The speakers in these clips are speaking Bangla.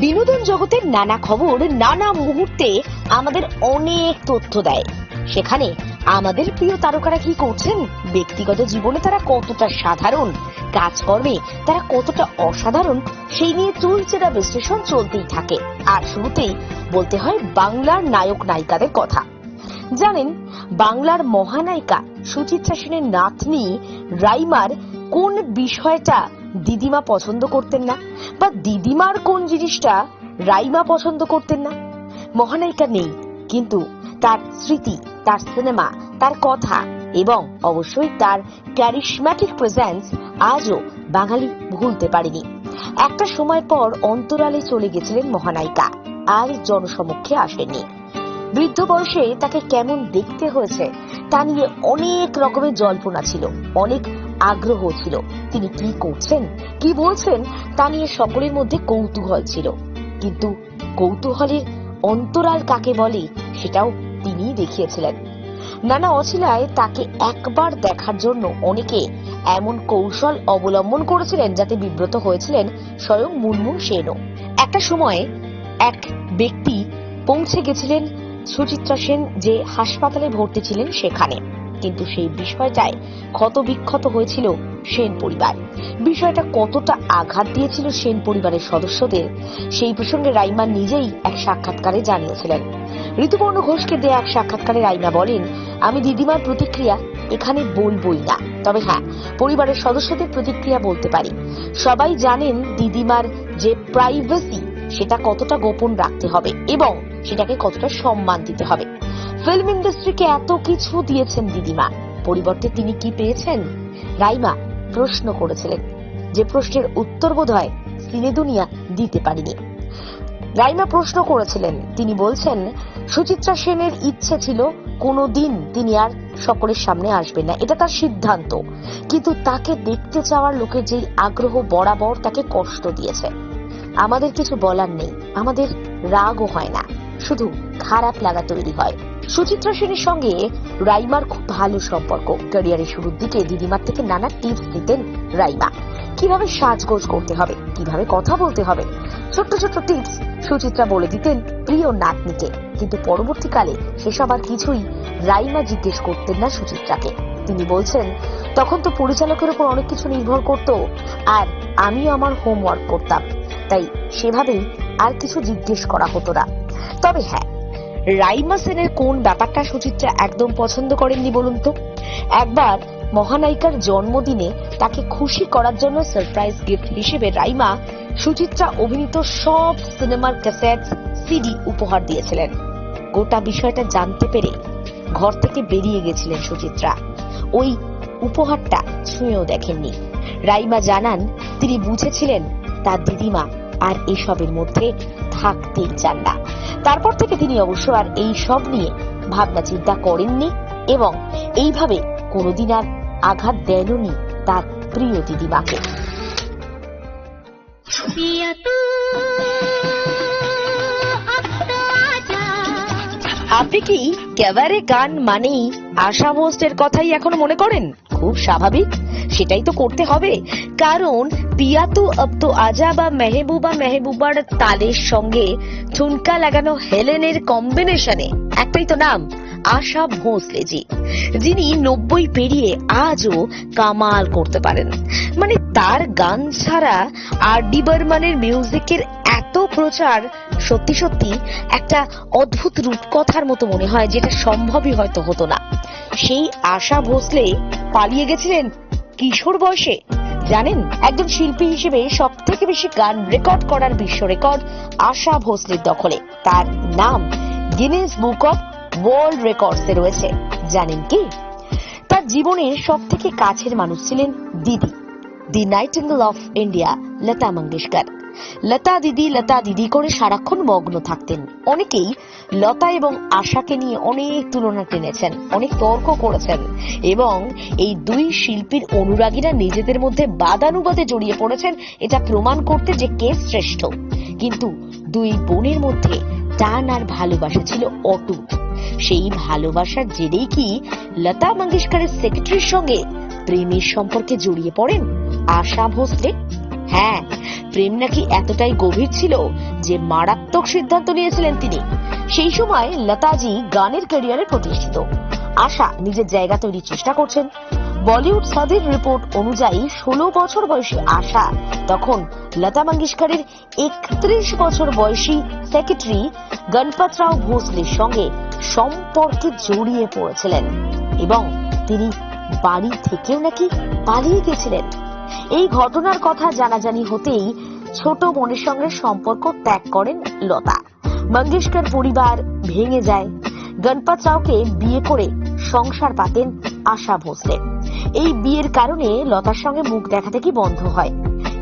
বিনোদন জগতের নানা খবর, নানা মুহূর্তে আমাদের অনেক তথ্য দেয়। সেখানে আমাদের প্রিয় তারকারা কি করছেন? ব্যক্তিগত জীবনে তারা কতটা সাধারণ? কাজকর্মে তারা কতটা অসাধারণ? সেই নিয়ে চুলচেরা বিশ্লেষণ, চলতেই থাকে। আর শুরুতেই বলতে হয় বাংলার নায়ক নায়িকাদের কথা। জানেন, বাংলার মহানায়িকা সুচিত্রা সেনের নাতনি রাইমার কোন বিষয়টা দিদিমা পছন্দ করতেন না বা দিদিমার কোন জিনিসটা রাইমা পছন্দ করতেন না? মহানায়িকা নেই, কিন্তু তার স্মৃতি, তার সিনেমা, তার কথা এবং অবশ্যই তার ক্যারিশম্যাটিক প্রেজেন্স আজও বাঙালি ভুলতে পারেনি। একটা সময় পর অন্তরালে চলে গেছিলেন মহানায়িকা, আর জনসমক্ষে আসেননি। বৃদ্ধ বয়সে তাকে কেমন দেখতে হয়েছে তা নিয়ে অনেক রকমের জল্পনা ছিল, অনেক আগ্রহ ছিল। তিনি কি করছেন? কি বলছেন? তা নিয়ে সকলের মধ্যে কৌতূহল ছিল। কিন্তু কৌতূহলের অন্তরাল কাকে বলে, সেটাও তিনিই দেখিয়েছিলেন। নানা অছিলায় তাকে একবার দেখার জন্য অনেকে এমন কৌশল অবলম্বন করেছিলেন যাতে বিব্রত হয়েছিলেন স্বয়ং মুনমুন সেনও। একটা সময় এক ব্যক্তি পৌঁছে গেছিলেন সুচিত্রা সেন যে হাসপাতালে ভর্তি ছিলেন সেখানে। কিন্তু সেই বিষয়টায় ক্ষত বিক্ষত হয়েছিল সেন পরিবার। বিষয়টা কতটা আঘাত দিয়েছিল সেন পরিবারের সদস্যদের, সেই প্রসঙ্গে রাইমা নিজেই এক সাক্ষাৎকারে জানিয়েছিলেন। ঋতুপর্ণ ঘোষকে দেয়া এক সাক্ষাৎকারে রাইমা বলেন, আমি দিদিমার প্রতিক্রিয়া এখানে বলবই না। তবে হ্যাঁ পরিবারের সদস্যদের প্রতিক্রিয়া বলতে পারি। সবাই জানেন দিদিমার যে প্রাইভেসি সেটা কতটা গোপন রাখতে হবে এবং সেটাকে কতটা সম্মান দিতে হবে। ফিল্ম ইন্ডাস্ট্রিকে এত কিছু দিয়েছেন দিদিমা। পরিবর্তে তিনি কি পেয়েছেন? রাইমা প্রশ্ন করেছিলেন যে প্রশ্নের উত্তর বোধ হয় সিনে দুনিয়া দিতে পারেনি। রাইমা প্রশ্ন করেছিলেন, তিনি বলছেন, সুচিত্রা সেনের ইচ্ছে ছিল কোনোদিন তিনি আর সকলের সামনে আসবেন না। এটা তার সিদ্ধান্ত। কিন্তু তাকে দেখতে চাওয়ার লোকের যে আগ্রহ বরাবর তাকে কষ্ট দিয়েছে। আমাদের কিছু বলার নেই। আমাদের রাগও হয় না। শুধু খারাপ লাগা তৈরি হয়। সুচিত্রা সেনের সঙ্গে রাইমার খুব ভালো সম্পর্ক। ক্যারিয়ারের শুরুর দিকে দিদিমার থেকে নানা টিপস দিতেন রাইমা। কীভাবে সাজগোজ করতে হবে, কীভাবে কথা বলতে হবে? ছোট্ট ছোট্ট টিপস সুচিত্রা বলে দিতেন প্রিয় নাতনিকে। কিন্তু পরবর্তীকালে সেসব আর কিছুই রাইমা জিজ্ঞেস করতেন না সুচিত্রাকে। তিনি বলছেন, তখন তো পরিচালকের উপর অনেক কিছু নির্ভর করত আর আমিও আমার হোমওয়ার্ক করতাম। তাই সেভাবেই আর কিছু জিজ্ঞেস করা হতো না। তবে হ্যাঁ রাইমা সেনের কোন ব্যাপারটা সুচিত্রা একদম পছন্দ করেননি বলুন তো? একবার মহানায়িকার জন্মদিনে তাকে খুশি করার জন্য সারপ্রাইজ গিফট হিসেবে রাইমা সুচিত্রা অভিনীত সব সিনেমার ক্যাসেট সিডি উপহার দিয়েছিলেন। গোটা বিষয়টা জানতে পেরে ঘর থেকে বেরিয়ে গেছিলেন সুচিত্রা। ওই উপহারটা ছুঁয়েও দেখেননি। রাইমা জানান, তিনি বুঝেছিলেন তার দিদিমা। আর এসবের মধ্যে থাকতে চান না। তারপর থেকে তিনি অবশ্য আর এই সব নিয়ে ভাবনা চিন্তা করেননি এবং এইভাবে কোনোদিন আর আঘাত দেননি তার প্রিয় দিদিমাকে। আপনি কি ক্যাবারে গান মানেই আশা ভোস্টের কথাই এখন মনে করেন? খুব স্বাভাবিক সেটাই তো করতে হবে। কারণ পিয়া তু আব তো আজা বা মেহবুবা মেহবুবার তালের সঙ্গে ঠুনকা লাগানো হেলেনের কম্বিনেশনে, একটাই তো নাম, আশা ভোঁসলেজি যিনি নব্বই পেরিয়ে আজও কামাল করতে পারেন। মানে তার গান ছাড়া আর ডি বর্মনের মিউজিকের এত প্রচার সত্যি সত্যি একটা অদ্ভুত রূপকথার মতো মনে হয়, যেটা সম্ভবই হয়তো হতো না। সেই আশা ভোসলে পালিয়ে গেছিলেন কিশোর বয়সে। জানেন, একজন শিল্পী হিসেবে সব থেকে বেশি গান রেকর্ড করার বিশ্ব রেকর্ড আশা ভোসলের দখলে। তার নাম গিনেস বুক অফ ওয়ার্ল্ড রেকর্ডসে রয়েছে। জানেন কি? তার জীবনের সব থেকে কাছের মানুষ ছিলেন দিদি the nightingale of India Lata Mangeshkar. Lata দিদি লতা দিদি করে সারাক্ষণ মগ্ন থাকতেন। অনেকেই লতা এবং আশাকে নিয়ে অনেক তুলনা টেনেছেন, অনেক তর্ক করেছেন এবং এই দুই শিল্পীর অনুরাগীরা নিজেদের মধ্যে বাদানুবাদে জড়িয়ে পড়েছেন, এটা প্রমাণ করতে যে কে শ্রেষ্ঠ। কিন্তু দুই বোনের মধ্যে টান আর ভালোবাসা ছিল অটুট। সেই ভালোবাসার জেরেই কি লতা মঙ্গেশকরের সেক্রেটারির সঙ্গে প্রেমের সম্পর্কে জড়িয়ে পড়েন আশা ভোসলে? হ্যাঁ প্রেম নাকি এতটাই গভীর ছিল যে মারাত্মক সিদ্ধান্ত নিয়েছিলেন তিনি। সেই সময় লতাজি গানের ক্যারিয়ারে প্রতিষ্ঠিত। আশা নিজের জায়গা তৈরির চেষ্টা করছেন। বলিউড সাদের রিপোর্ট অনুযায়ী ষোলো বছর বয়সী আশা, তখন লতা মঙ্গেশকরের একত্রিশ বছর বয়সী সেক্রেটারি গণপত রাও ভোসলের সঙ্গে সম্পর্কে জড়িয়ে পড়েছিলেন এবং তিনি বাড়ি থেকেও নাকি পালিয়ে গেছিলেন। এই ঘটনার কথা জানাজানি হতেই ছোট বোনের সঙ্গে সম্পর্ক ত্যাগ করেন লতা। মঙ্গেশকর পরিবার ভেঙে যায়। গণপত রাওকে বিয়ে করে সংসার পাতেন আশা ভোসলে। এই বিয়ের কারণে লতার সঙ্গে মুখ দেখা থেকে বন্ধ হয়?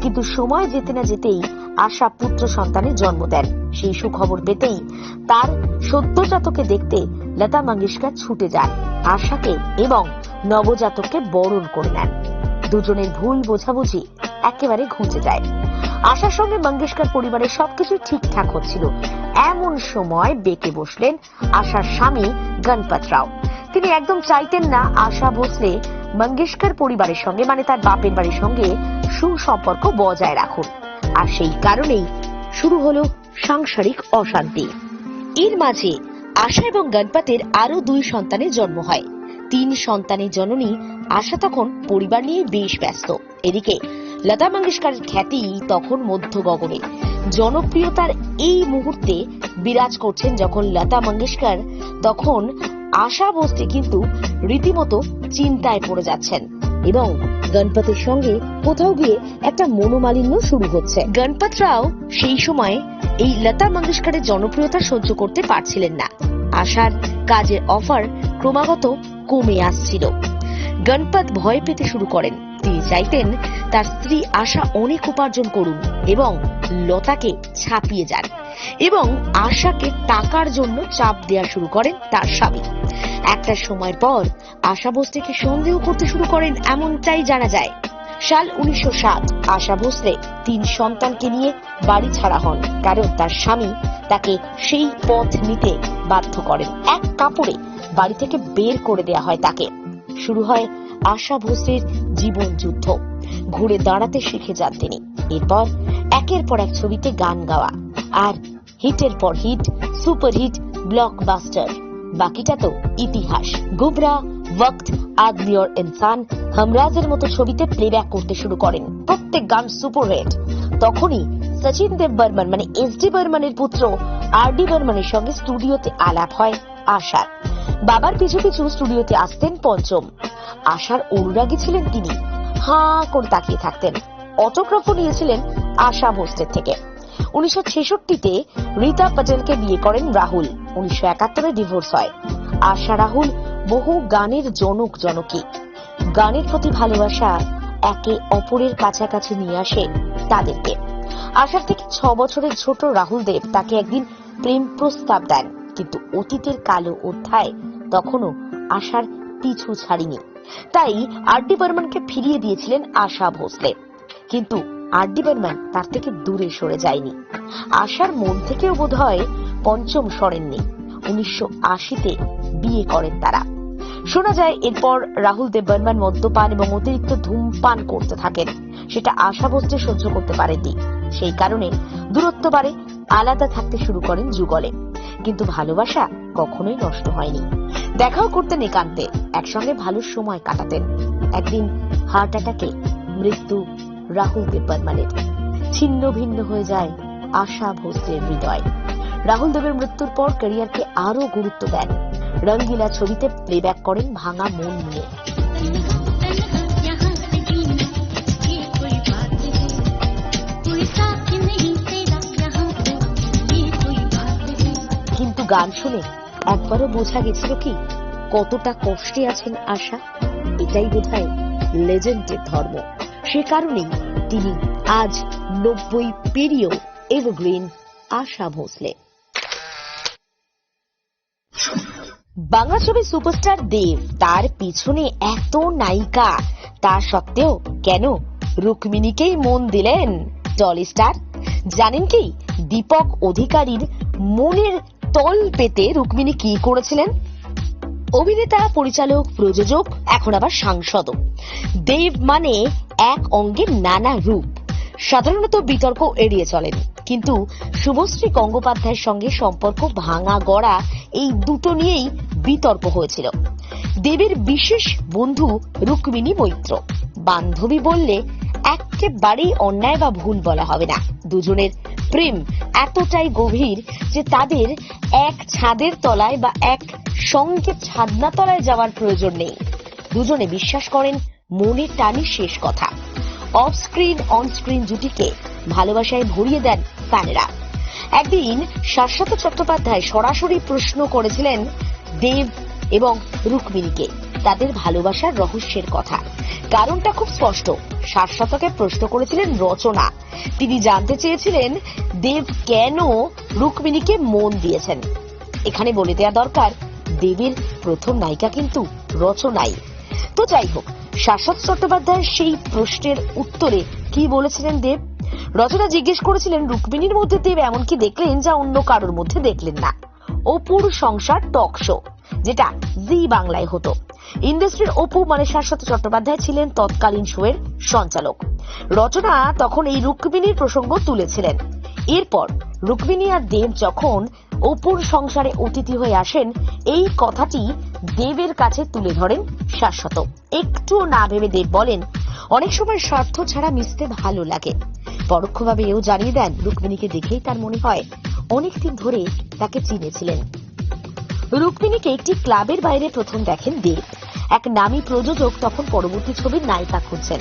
কিন্তু সময় যেতে না যেতেই আশা পুত্র সন্তানের জন্ম দেন। সেই সুখবর পেতেই তার সদ্যজাতকে দেখতে লতা মঙ্গেশকর ছুটে যান। আশাকে এবং নবজাতককে বরণ করে নেন। দুজনের ভুল বোঝাবুঝি একেবারে ঘুচে যায়। আশার সঙ্গে মঙ্গেশকর পরিবারের সবকিছু ঠিকঠাক হচ্ছিল। এমন সময় বেঁকে বসলেন আশার স্বামী গণপত রাও। তিনি একদম চাইতেন না আশা ভোসলে মঙ্গেশকর পরিবারের সঙ্গে মানে তার বাপের বাড়ির সঙ্গে সুসম্পর্ক বজায় রাখুন। আর সেই কারণেই শুরু হলো সাংসারিক অশান্তি। এর মাঝে আশা এবং গণপতের আরও দুই সন্তানের জন্ম হয়। তিন সন্তানের জননী আশা তখন পরিবার নিয়ে বেশ ব্যস্ত। এদিকে লতা মঙ্গেশকরের খ্যাতি তখন মধ্য গগনে। জনপ্রিয়তার এই মুহূর্তে বিরাজ করছেন যখন লতা মঙ্গেশকর, তখন আশা বসতে কিন্তু রীতিমতো চিন্তায় পড়ে যাচ্ছেন এবং গণপতির সঙ্গে কোথাও গিয়ে একটা মনোমালিন্য শুরু হচ্ছে। গণপত রাও সেই সময় এই লতা মঙ্গেশকরের জনপ্রিয়তা সহ্য করতে পারছিলেন না। আশার কাজের অফার ক্রমাগত কমে আসছিল। গণপত ভয় পেতে শুরু করেন। তিনি চাইতেন তার স্ত্রী আশা অনেক উপার্জন করুন এবং লতাকে ছাপিয়ে যান এবং আশাকে টাকার জন্য চাপ দেওয়া শুরু করেন তার স্বামী। একটা সময় পর আশা ভোসলেকে সন্দেহ করতে শুরু করেন এমনটাই জানা যায়। সাল উনিশশো সাত আশা ভোসলে তিন সন্তানকে নিয়ে বাড়ি ছাড়া হন কারণ তার স্বামী তাকে সেই পথ নিতে বাধ্য করেন। এক কাপড়ে বাড়ি থেকে বের করে দেয়া হয় তাকে। শুরু হয় আশা ভোসলের জীবন যুদ্ধ। ঘুরে দাঁড়াতে শিখে যান তিনি। এরপর একের পর এক ছবিতে গান গাওয়া। আর হিটের পর হিট, সুপার হিট, ব্লকবাস্টার। বাকিটা তো ইতিহাস। গুবরা ওয়াক্ত আদমি और ইনসান হামরাজের মতো ছবিতে প্লেব্যাক করতে শুরু করেন। প্রত্যেক গান সুপার হিট তখনই সচিন দেব বর্মন মানে এস ডি বর্মনের পুত্র আর ডি বর্মনের সঙ্গে স্টুডিওতে আলাপ হয় আশার। বাবার পিছু পিছু স্টুডিওতে আসতেন পঞ্চম। আশার অনুরাগী ছিলেন তিনি। হা করে তাকিয়ে থাকতেন। অটোগ্রাফও নিয়েছিলেন আশা ভোসলের থেকে। উনিশশো ছেষট্টিতে রীতা পটেলকে বিয়ে করেন রাহুল। উনিশশো একাত্তরে ডিভোর্স হয়। আশা রাহুল বহু গানের জনক জনকী। গানের প্রতি ভালোবাসা একে অপরের কাছাকাছি নিয়ে আসে তাদেরকে। আশার থেকে ছ বছরের ছোট রাহুল দেব তাকে একদিন প্রেম প্রস্তাব দেন। কিন্তু অতীতের কালো অধ্যায় তখনও আশার পিছু ছাড়িনি। তাই আর ডি বর্মনকে ফিরিয়ে দিয়েছিলেন আশা ভোসলে। কিন্তু আর ডি বর্মন তার থেকে দূরে সরে যায়নি। আশার মন থেকেও বোধ হয় পঞ্চম সরেননি। উনিশশো আশিতে বিয়ে করেন তারা। শোনা যায়, এরপর রাহুল দেব বর্মন মদ্যপান এবং অতিরিক্ত ধূমপান করতে থাকেন। সেটা আশা ভোসলে সহ্য করতে পারেনি সেই কারণে দূরত্ব বাড়ে, আলাদা থাকতে শুরু করেন যুগলে। কিন্তু ভালোবাসা কখনোই নষ্ট হয়নি। দেখাও করতেন একান্তে, একসঙ্গে ভালো সময় কাটাতেন। একদিন হার্ট অ্যাটাকে মৃত্যু রাহুল দেব বর্মনের ছিন্ন ভিন্ন হয়ে যায় আশা ভোসলের হৃদয়। রাহুল দেবের মৃত্যুর পর ক্যারিয়ারকে আরও গুরুত্ব দেন। রঙ্গিলা ছবিতে প্লেব্যাক করেন ভাঙা মন নিয়ে। গান শুনে একবারও বোঝা গেছিল কি কতটা কষ্টে আছেন আশা। এটাই বোধহয় লেজেন্ডের ধর্ম। সে কারণেই তিনি আজ নব্বই পেরিয়েও এভারগ্রিন আশা ভোসলে। বাংলা ছবির সুপারস্টার দেব তার পিছনে এত নায়িকা, তা সত্ত্বেও কেন রুক্মিণীকেই মন দিলেন টলি স্টার জানেন কি, দীপক অধিকারীর মনের তল পেতে রুক্মিণী কি করেছিলেন? অভিনেতা, পরিচালক, প্রযোজক, এখন আবার সাংসদও। দেব মানে এক অঙ্গের নানা রূপ। সাধারণত বিতর্ক এড়িয়ে চলেন। কিন্তু শুভশ্রী গঙ্গোপাধ্যায়ের সঙ্গে সম্পর্ক ভাঙা গড়া এই দুটো নিয়েই বিতর্ক হয়েছিল। দেবের বিশেষ বন্ধু রুক্মিণী মৈত্র। বান্ধবী বললে, একেবারেই অন্যায় বা ভুল বলা হবে না। দুজনের প্রেম এতটাই গভীর যে তাদের এক ছাদের তলায় বা এক সঙ্গে ছাদনা তলায় যাওয়ার প্রয়োজন নেই। দুজনে বিশ্বাস করেন মনের টানি শেষ কথা। অফ স্ক্রিন অন স্ক্রিন জুটিকে ভালোবাসায় ভরিয়ে দেন ফ্যানেরা একদিন শাশ্বত চট্টোপাধ্যায় সরাসরি প্রশ্ন করেছিলেন দেব এবং রুক্মিণীকে। তাদের ভালোবাসার রহস্যের কথা। কারণটা খুব স্পষ্ট। শাশ্বতকে প্রশ্ন করেছিলেন রচনা। তিনি জানতে চেয়েছিলেন, দেব কেন রুক্মিণীকে মন দিয়েছেন? এখানে বলে দেওয়া দরকার, দেবের প্রথম নায়িকা কিন্তু রচনাই। তো যাই হোক শাশ্বত চট্টোপাধ্যায়ের সেই প্রশ্নের উত্তরে কি বলেছিলেন দেব? রচনা জিজ্ঞেস করেছিলেন, রুক্মিণীর মধ্যে দেব এমনকি দেখলেন যা অন্য কারোর মধ্যে দেখলেন না। অপুর সংসার টক শো, যেটা জি বাংলায় হতো। ইন্ডাস্ট্রির অপু মানে শাশ্বত চট্টোপাধ্যায় ছিলেন তৎকালীন শোয়ের সঞ্চালক। রচনা তখন এই রুক্মিণীর প্রসঙ্গ তুলেছিলেন। এরপর রুক্মিণী আর দেব যখন অপুর সংসারে অতিথি হয়ে আসেন, এই কথাটি দেবের কাছে তুলে ধরেন শাশ্বত। একটুও না ভেবে দেব বলেন, অনেক সময় স্বার্থ ছাড়া মিশতে ভালো লাগে। পরোক্ষভাবে এও জানিয়ে দেন রুক্মিণীকে দেখেই তার মনে হয় অনেকদিন ধরে তাকে চিনেছিলেন। রুক্মিণীকে একটি ক্লাবের বাইরে প্রথম দেখেন দেব। এক নামী প্রযোজক তখন পরবর্তী ছবির নায়িকা খুঁজছেন।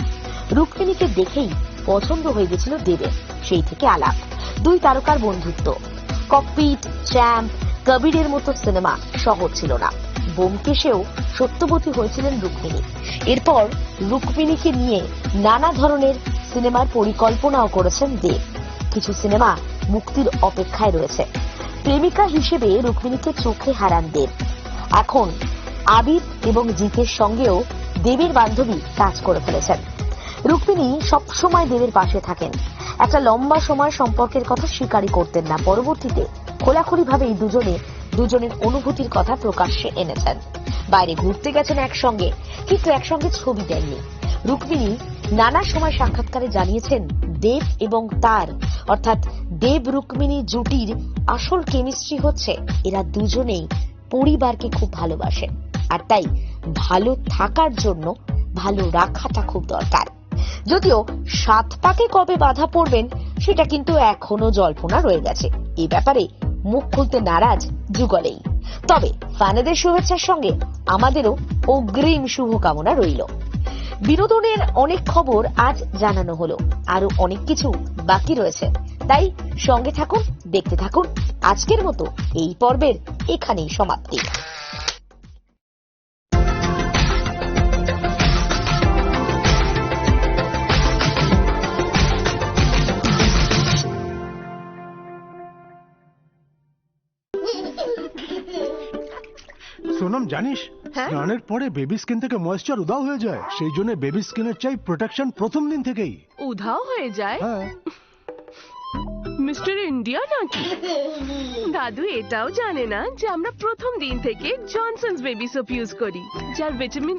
রুক্মিণীকে দেখেই পছন্দ হয়ে গেছিল দেবের, সেই থেকে আলাপ। দুই তারকার বন্ধুত্ব। ককপিট চ্যাম্প কবিরের মতো সিনেমা সহজ ছিল না। বোমকেশেও সত্যবতী হয়েছিলেন রুক্মিণী। এরপর রুক্মিণীকে নিয়ে নানা ধরনের সিনেমার পরিকল্পনাও করেছেন দেব। কিছু সিনেমা মুক্তির অপেক্ষায় রয়েছে। প্রেমিকা হিসেবে রুক্মিণীকে চোখে হারান দেব। এখন আবির এবং জিতের সঙ্গেও দেবের বান্ধবী কাজ করে ফেলেছেন। রুক্মিণী সবসময় দেবের পাশে থাকেন। একটা লম্বা সময় সম্পর্কের কথা স্বীকারই করতেন না। পরবর্তীতে খোলাখুলি ভাবে এই দুজনে, দুজনের অনুভূতির কথা প্রকাশ্যে এনেছেন। বাইরে ঘুরতে গেছেন একসঙ্গে, কিন্তু একসঙ্গে ছবি দেননি। রুক্মিণী নানা সময় সাক্ষাৎকারে জানিয়েছেন দেব এবং তার, অর্থাৎ দেব রুক্মিণী জুটির আসল কেমিস্ট্রি হচ্ছে এরা দুজনেই পরিবারকে খুব ভালোবাসে। আর তাই ভালো থাকার জন্য ভালো রাখাটা খুব দরকার। যদিও সাত পাকে কবে বাধা পড়বেন, সেটা কিন্তু এখনও জল্পনা রয়ে গেছে। এ ব্যাপারে মুখ খুলতে নারাজ যুগলেই। তবে, ফানেদের শুভেচ্ছার সঙ্গে আমাদেরও অগ্রিম শুভকামনা রইল। বিনোদনের অনেক খবর আজ জানানো হলো। আরও অনেক কিছু বাকি রয়েছে। তাই সঙ্গে থাকুন, দেখতে থাকুন। আজকের মতো এই পর্বের এখানেই সমাপ্তি। সোনম জানিস? হ্যাঁ? স্নানের পরে বেবি স্কিন থেকে ময়েশ্চার উধাও হয়ে যায়। সেই জন্য বেবি স্কিনের চাই প্রোটেকশন প্রথম দিন থেকেই। উধাও হয়ে যায়? হ্যাঁ। মিস্টার ইন্ডিয়া নাকি? দাদু এটাও জানে না যে আমরা প্রথম দিন থেকে জনসনস বেবি সোপ ইউজ করি যার ভিটামিন